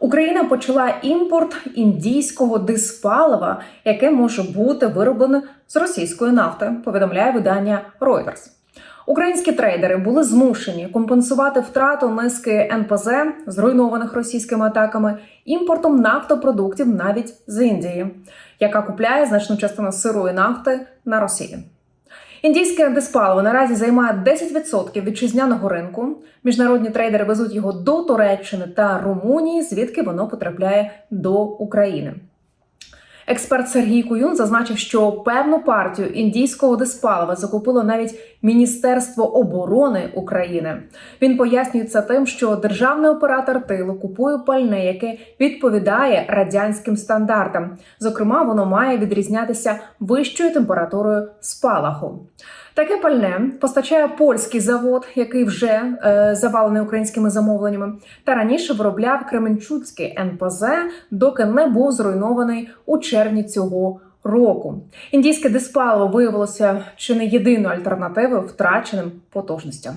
Україна почала імпорт індійського диспалива, яке може бути вироблене з російської нафти. Повідомляє видання Reuters. Українські трейдери були змушені компенсувати втрату низки НПЗ, зруйнованих російськими атаками, імпортом нафтопродуктів навіть з Індії, яка купляє значну частину сирої нафти на Росії. Індійське диспаливо наразі займає 10% вітчизняного ринку. Міжнародні трейдери везуть його до Туреччини та Румунії, звідки воно потрапляє до України. Експерт Сергій Куюн зазначив, що певну партію індійського диспалива закупило навіть Міністерство оборони України. Він пояснює це тим, що державний оператор тилу купує пальне, яке відповідає радянським стандартам. Зокрема, воно має відрізнятися вищою температурою спалаху. Таке пальне постачає польський завод, який вже е, завалений українськими замовленнями, та раніше виробляв Кременчуцький НПЗ, доки не був зруйнований у червні цього року. Індійське диспаливо виявилося чи не єдиною альтернативою втраченим потужностям.